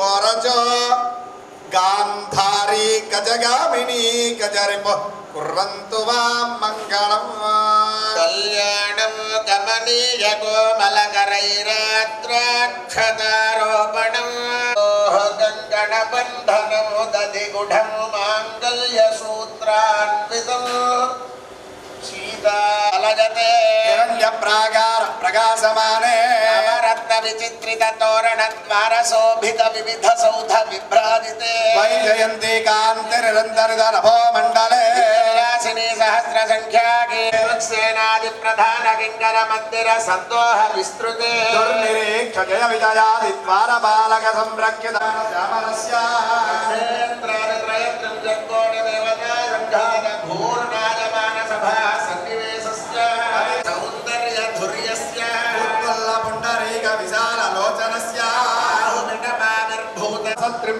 కోరచో గాంధారీ గజగామిని గజరిప. కుర్రంతు వాం మంగళం కళ్యాణం కమనీయ కోమలకరైరాత్రాక్షతారోపణం కంకణ బంధనం దదిగుఢం మాంగళ్య సూత్రాన్వితం సీతాలజతే హిరణ్య ప్రాగార ప్రకాశమానే నవరత్న విచిత్రిత తోరణ ద్వార శోభిత వివిధ సౌధ విభ్రాజితే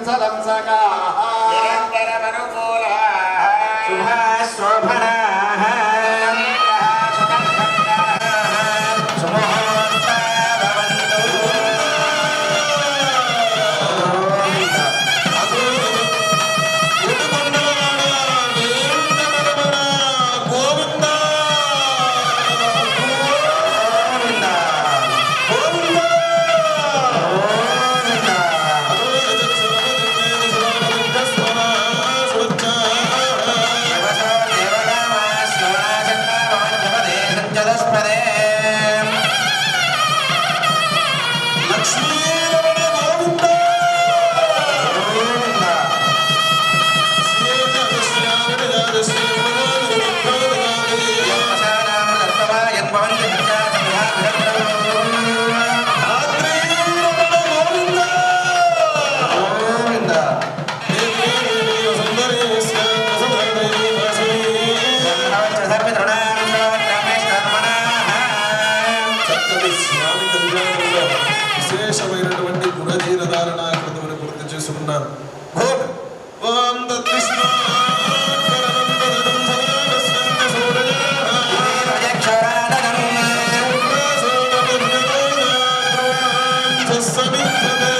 సత్రింశదం సకాః చక్కటి గోవింద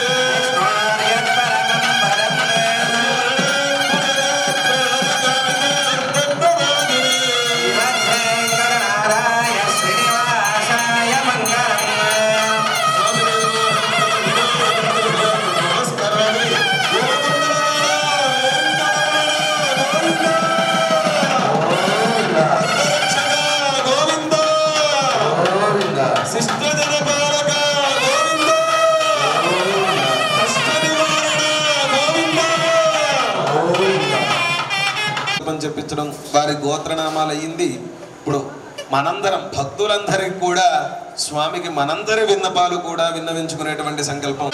గోత్రనామాలు అయ్యింది ఇప్పుడు మనందరం భక్తులందరికి కూడా స్వామికి మనందరి విన్నపాలు కూడా విన్నవించుకునేటువంటి సంకల్పం.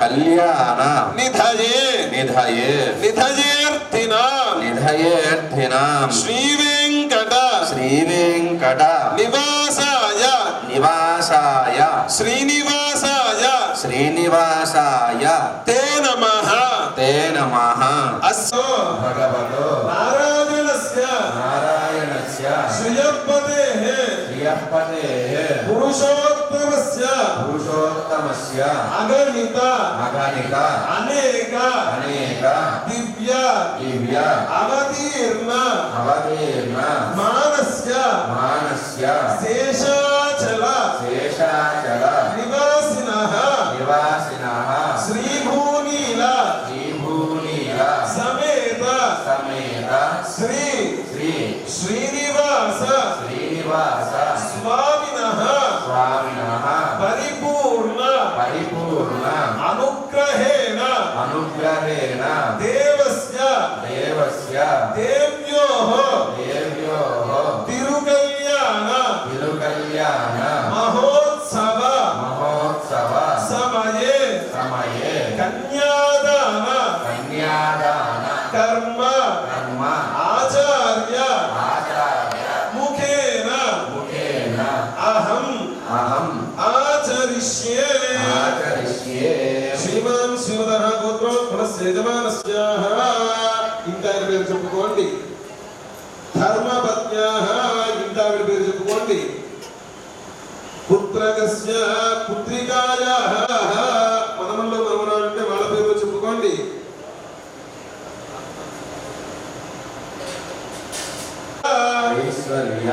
కళ్యాణ. నిధయే. నిధయే. నిధయేర్థిన నిధయేర్థినాం శ్రీ వెంకట శ్రీ వెంకట నివాసాయ. నివాసాయ. శ్రీనివాసాయ. శ్రీనివాసాయ. తే నమః. తే నమః. అస్సో. భగవతో. पर्यपते पुरुषोत्तमस्य। अगणित। अगणित। अनेक। अनेक। दिव्य। दिव्य। अवतीर्ण। अवतीर्ण। मानस्य। मानस्य। शेषाचल। शेषाचल। निवासिनः। निवासिनः। श्रीभूनील समेत। समेत। श्री। श्री। श्रीनिवास। श्री స్వామినః పుత్రకస్య పుత్రికాయాః మనమంలో మనమనాలంటే వాళ్ళ పేరు చెప్పుకోండి. ఐశ్వర్య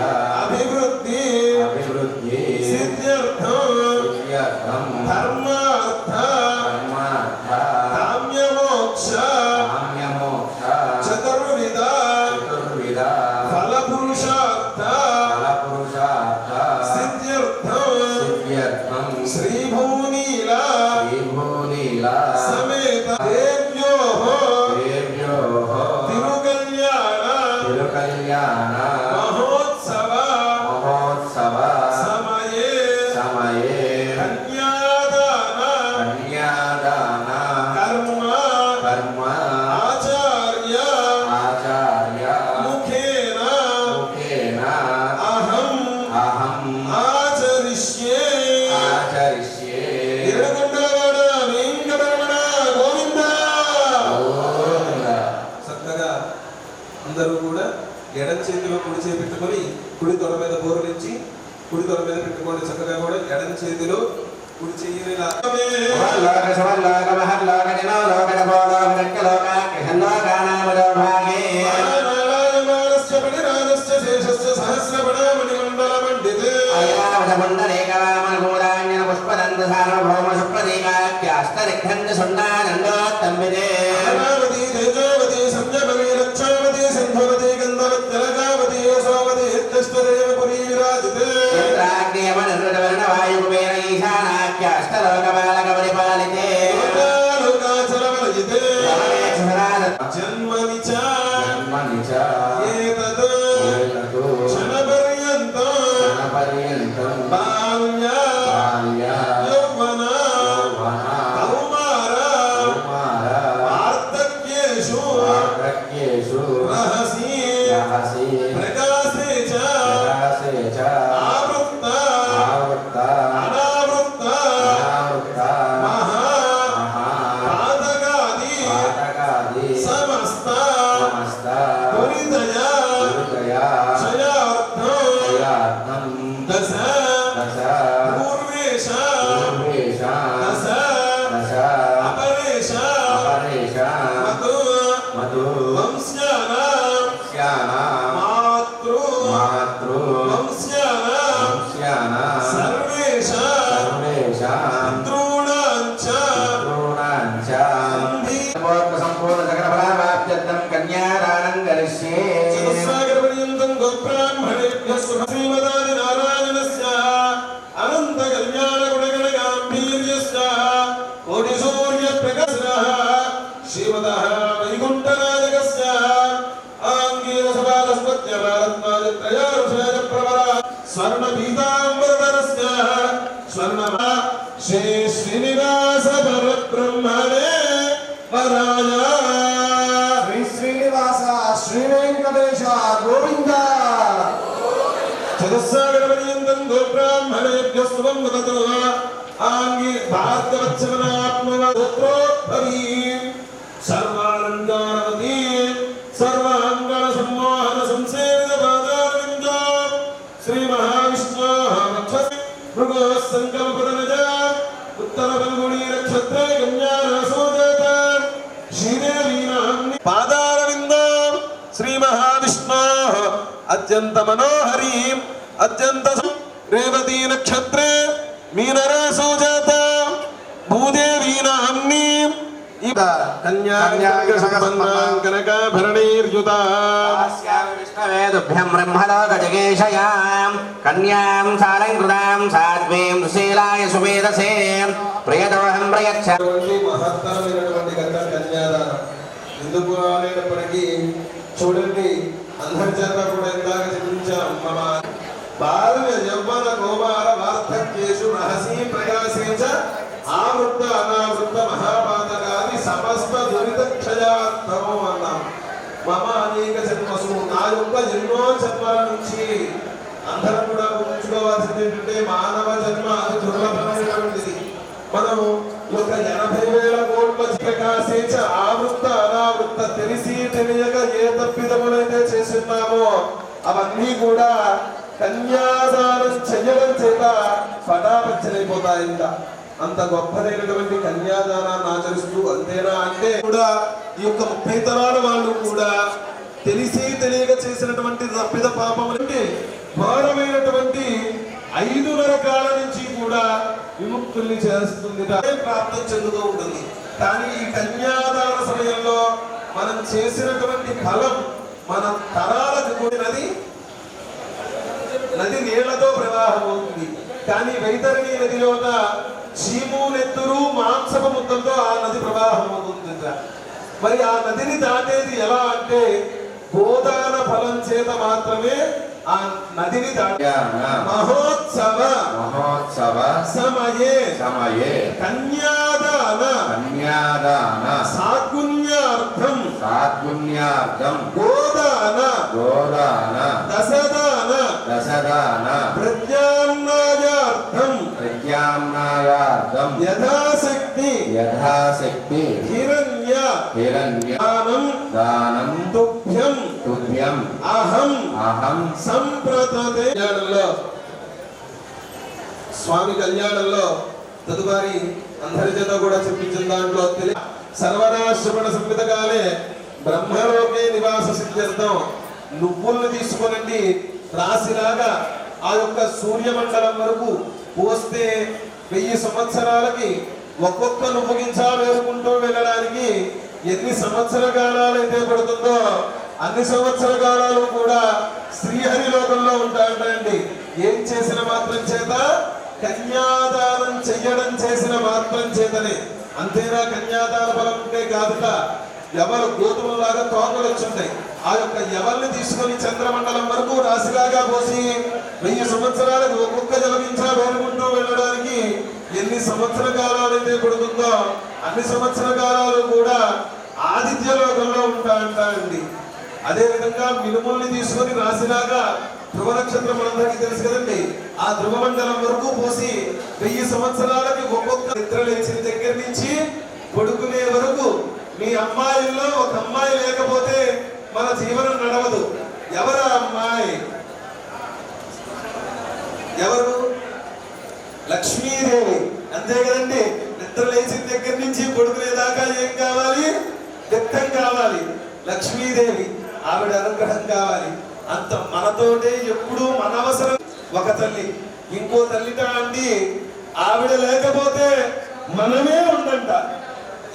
శ్రీ శ్రీనివాస పరబ్రహ్మణే వరాయ శ్రీ శ్రీనివాస శ్రీ వెంకటేశ గోవింద. చతుస్సాగరపర్యంతం గోబ్రాహ్మణేభ్య శుభం వదతు ఆంగి భార్గవచ్చవనాత్మవోత్రోద్భవీ సర్వాలంకారవతీ సర్వాంగణ సమ్మోహన సంసేవిత పాదారవింద. శ్రీ మహావిష్ణో మృగో సంకల్పదనజ ఉత్తర ఫల్గుణీ నక్షత్రే కన్యారసోజాత శ్రీదేవీ నామ్ని పాదారవింద శ్రీ మహావిష్ణో అత్యంత మనోహరీ అత్యంత సు- రేవతీ నక్షత్రే మీనరాసోజాత భూదేవీ నామ్ని కనకాభరణైర్యుత ప్రయచ్చ. మహత్తరమైనటువంటి గత కన్యాదానం. ఎందుకు అనేటప్పటికీ చూడండి అందరి చేత కూడా ఇందాక చూపించాం. మన బాల్య యవ్వన గోపాల వార్ధక్యేషు రహసీ ప్రకాశే చ ఆవృత్త అనావృత్త మహాపాతకాది సమస్త దురిత క్షయార్థము అన్నాం. మమ అనేక జన్మసు నా యొక్క ఎన్నో జన్మల నుంచి అందరం కూడా ఉంచుకోవాల్సింది ఏంటంటే మానవ జన్మ అది దుర్లభం మనం ఈ యొక్క ఎనభై వేల కోట్ల ప్రకాశించ ఆవృత్త అనావృత్త తెలిసి తెలియక ఏ తప్పిదములైతే చేస్తున్నామో అవన్నీ కూడా కన్యాదానం చెయ్యడం చేత పటాపచ్చలైపోతాయింట అంత గొప్పదైనటువంటి కన్యాదానాన్ని ఆచరిస్తూ అంతేనా అంటే కూడా ఈ యొక్క ముప్పై తరాల వాళ్ళు కూడా తెలిసి తెలియక చేసినటువంటి తప్పిద పాపం అంటే ఘోరమైనటువంటి ఐదు నరకాల నుంచి కూడా విముక్తుల్ని చేస్తుంది. అదే ప్రాప్తం చెందుతూ ఉంటుంది. కానీ ఈ కన్యాదాన సమయంలో మనం చేసినటువంటి ఫలం మన తరాలకు కూడినది నది నీళ్ళతో ప్రవాహం అవుతుంది. కానీ వైతరణి నదిలోన చీము నెత్తురు మాంసపు ముద్దంతో ఆ నది ప్రవాహం అవుతుంది మరి ఆ నదిని దాటేది ఎలా అంటే గోదాన ఫలం చేత మాత్రమే ఆ నదిని మహోత్సవ మహోత్సవ సమయే సమయే. కన్యాదాన కన్యాదాన సాగుణ్యార్థం సాత్పుణ్యార్థం గోదాన గోదాన దశదాన దశదాన ప్రత్యామ్నాయార్థం ప్రత్యామ్నాయార్థం యథాశక్తి యథాశక్తి హిరణ్య హిరణ్య దానం దానం తుభ్యం తుభ్యం అహం అహం. సంప్రతతే కళ్యాణంలో. స్వామి కళ్యాణంలో తదుపరి అందరి చేత కూడా చెప్పించిన దాంట్లో సర్వనాశ్రమణ సంహిత కాలే బ్రహ్మలోకే నివాస సిద్ధ్యర్థం. నువ్వులను తీసుకొనండి రాశిలాగా ఆ యొక్క సూర్యమండలం వరకు పోస్తే వెయ్యి సంవత్సరాలకి ఒక్కొక్క నువ్వు గింజ వేరుకుంటూ వెళ్ళడానికి ఎన్ని సంవత్సర కాలాలు అయితే పడుతుందో అన్ని సంవత్సర కాలాలు కూడా శ్రీహరి లోకంలో ఉంటాయండి ఏం చేసిన మాత్రం చేత? కన్యాదానం చెయ్యడం చేసిన మాత్రం చేతనే. అంతేనా కన్యాదాన బలం ఉంటే కాదుట. ఎవరు గోధుమలాగా తోకలు వచ్చుంటాయి ఆ యొక్క ఎవరిని తీసుకొని చంద్రమండలం వరకు రాశిలాగా పోసి వెయ్యి సంవత్సరాలకు ఒక్కొక్క జలగించా వేలుకుంటూ వెళ్ళడానికి ఎన్ని సంవత్సర కాలాలైతే అయితే పడుతుందో అన్ని సంవత్సర కాలాలు కూడా ఆదిత్య లోకంలో ఉంటా అంటారండి అదే విధంగా మినుముల్ని తీసుకొని రాశిలాగా ధ్రువ నక్షత్రం మనందరికీ తెలుసు కదండి. ఆ ధ్రువ మండలం వరకు పోసి వెయ్యి సంవత్సరాలకి ఒక్కొక్క నిద్ర లేచిన దగ్గర నుంచి పడుకునే వరకు మీ అమ్మాయిల్లో ఒక అమ్మాయి లేకపోతే మన జీవనం నడవదు. ఎవరు అమ్మాయి? ఎవరు? లక్ష్మీదేవి. అంతే కదండి. నిద్ర లేచిన దగ్గర నుంచి పడుకునేదాకా ఏం కావాలి? దిట్టం కావాలి. లక్ష్మీదేవి. ఆవిడ అనుగ్రహం కావాలి. అంత మనతోటే ఎప్పుడూ మన అవసరం ఒక తల్లి ఇంకో తల్లిట అండి ఆవిడ లేకపోతే మనమే ఉండంట.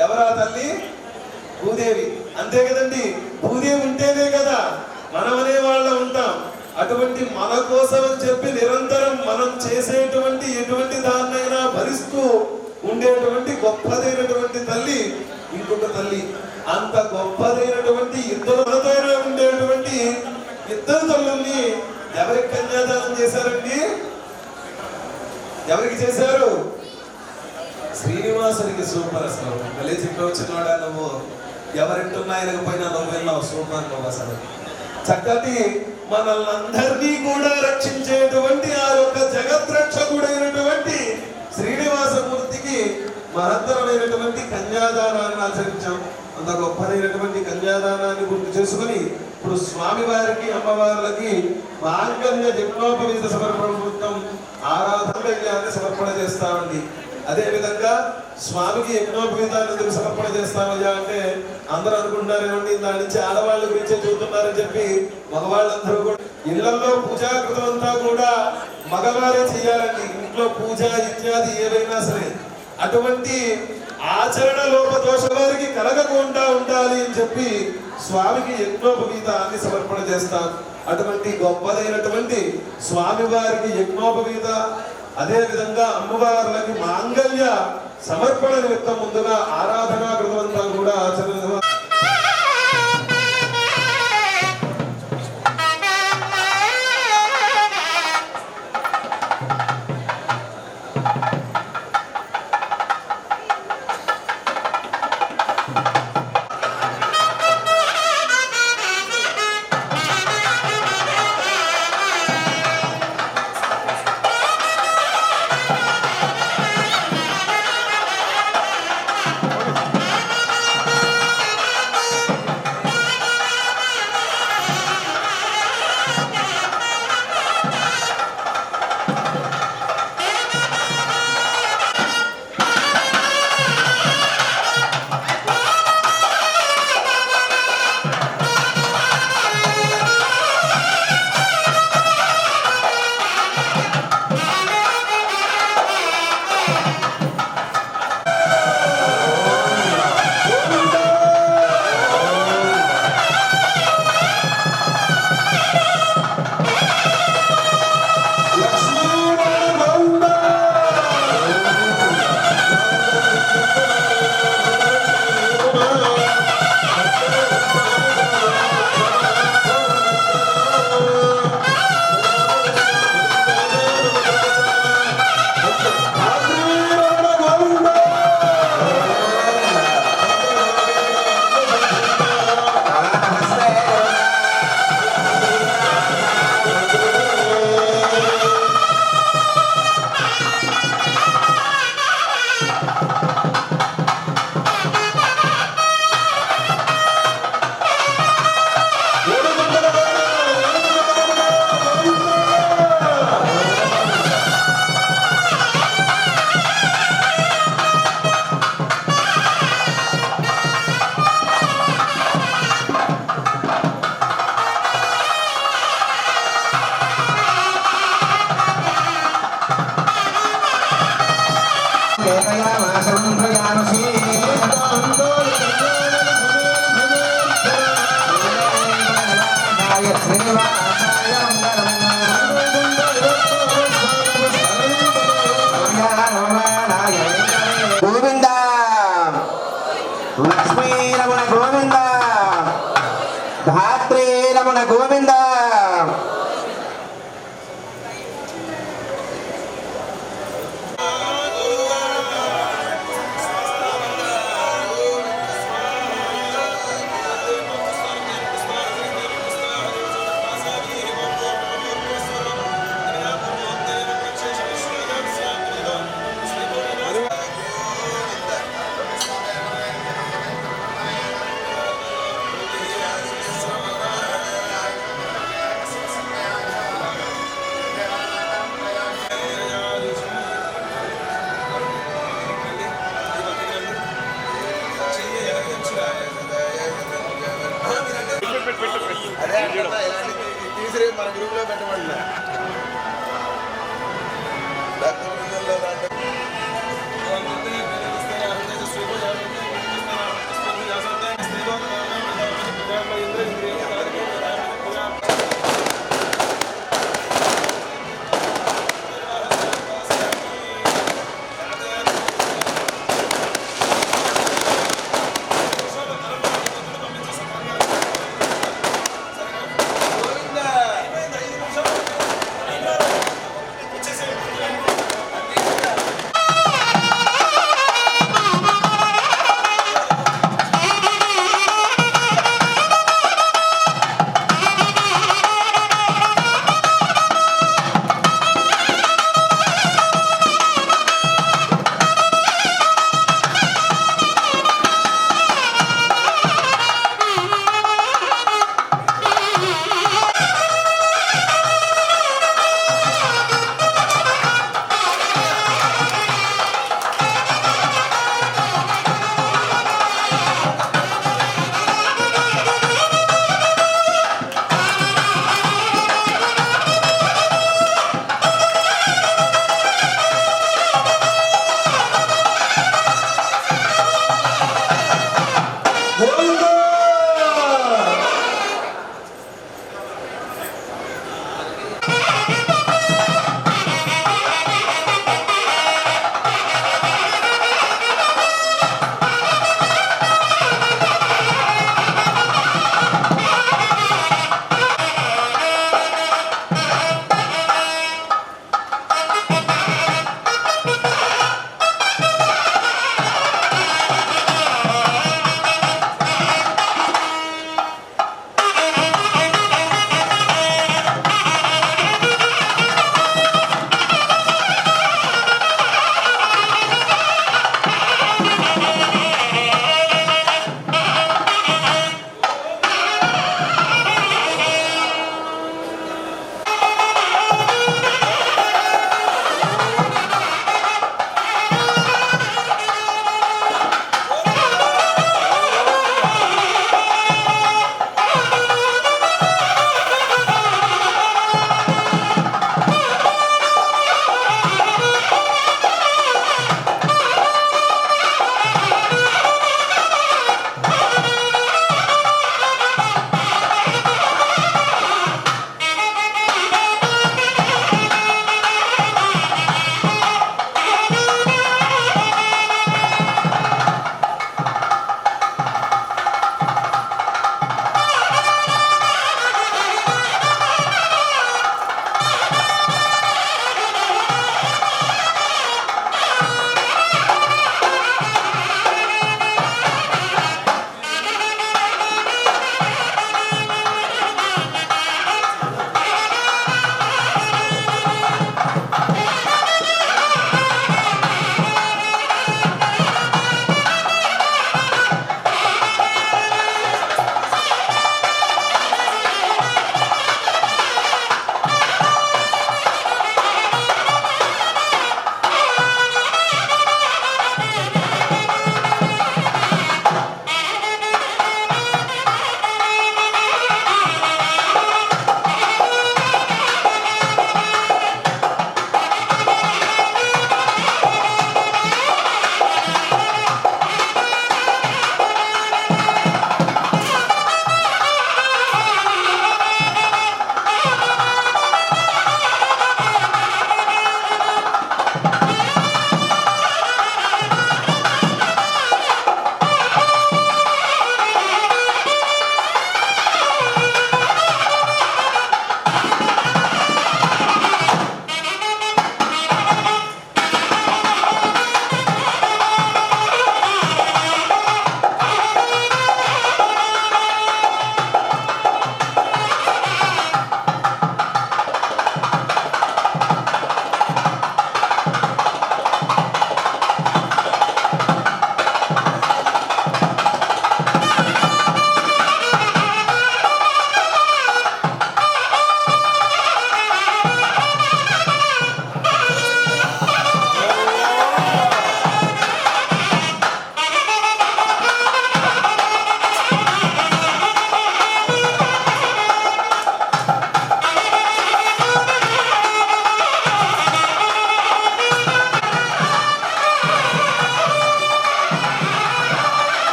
ఎవరా తల్లి? భూదేవి. అంతే కదండి భూదేవి ఉంటేనే కదా మనం అనే వాళ్ళ ఉంటాం. అటువంటి మన కోసం అని చెప్పి నిరంతరం మనం చేసేటువంటి ఎటువంటి దాన్నైనా భరిస్తూ ఉండేటువంటి గొప్పదైనటువంటి తల్లి ఇంకొక తల్లి. అంత గొప్పదైనటువంటి ఇద్దరు మనతోనే ఉండేటువంటి ఇద్దరు తల్లుల్ని ఎవరికి కన్యాదానం చేశారండి? ఎవరికి చేశారు? శ్రీనివాసునికి సూపర్ అసలు. మళ్ళీ చెప్పి చిన్నవాడా నువ్వు? ఎవరింటున్నా ఆయనకపోయినా నువ్వు విన్నావు? సూపర్ నువ్వు అసలు. చక్కటి మనల్ని అందరినీ కూడా రక్షించేటువంటి ఆ యొక్క జగత్ రక్షకుడైనటువంటి శ్రీనివాసమూర్తికి మహత్తరమైనటువంటి కన్యాదానాన్ని ఆచరించాం. అంత గొప్పదైనటువంటి కన్యాదానాన్ని గుర్తు చేసుకుని ఇప్పుడు స్వామి వారికి అమ్మవార్లకి మాంగళ్య దిప్లోపవిత సమర్పణ నిమిత్తం ఆరాధనల్యాన్ని సమర్పణ చేస్తామండి. ఉంది అదేవిధంగా స్వామికి యజ్ఞోపవీతాన్ని ఎందుకు సమర్పణ చేస్తామయ్యా అంటే అందరూ అనుకుంటున్నారేమండి దాని నుంచి ఆడవాళ్ళ గురించే చూస్తున్నారని చెప్పి మగవాళ్ళందరూ కూడా ఇళ్ళలో పూజాకృతం అంతా కూడా మగవారే చేయాలండి. ఇంట్లో పూజ ఇత్యాది ఏవైనా సరే అటువంటి ఆచరణ లోపదోష వారికి కలగకుండా ఉండాలి అని చెప్పి స్వామికి యజ్ఞోపవీతాన్ని సమర్పణ చేస్తారు. అటువంటి గొప్పదైనటువంటి స్వామివారికి యజ్ఞోపవీత అదే విధంగా అమ్మవార్లకి మాంగళ్య సమర్పణ నిమిత్తం ముందుగా ఆరాధనా కృతమంతా కూడా ఆచరణ Baba.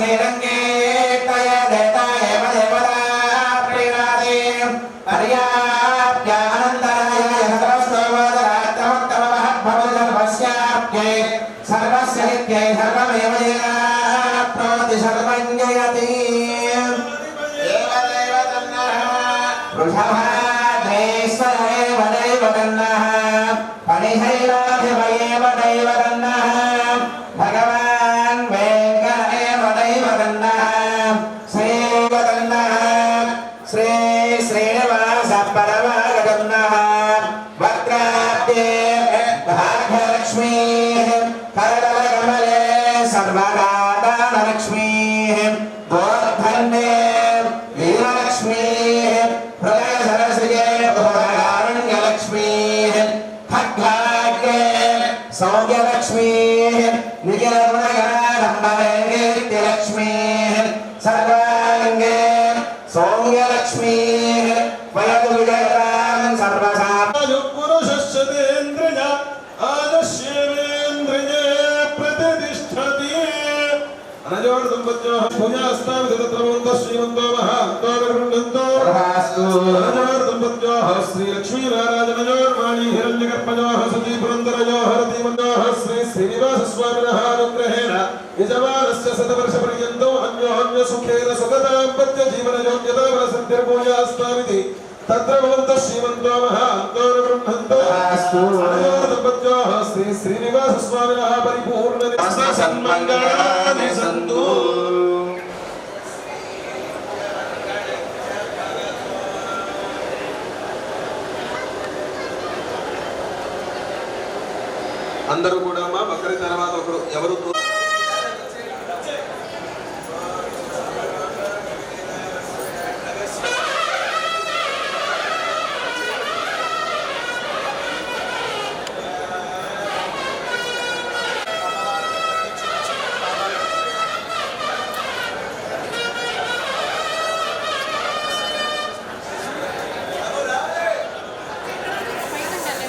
세상에 తత్రవంత శ్రీమంతో మహాంతో బ్రహ్మంతో దంపత్యోః శ్రీ శ్రీనివాస స్వామినః పరిపూర్ణ సన్మంగళాని సంతు అందరూ కూడా మా బక్రీ తర్వాత ఒకరు ఎవరు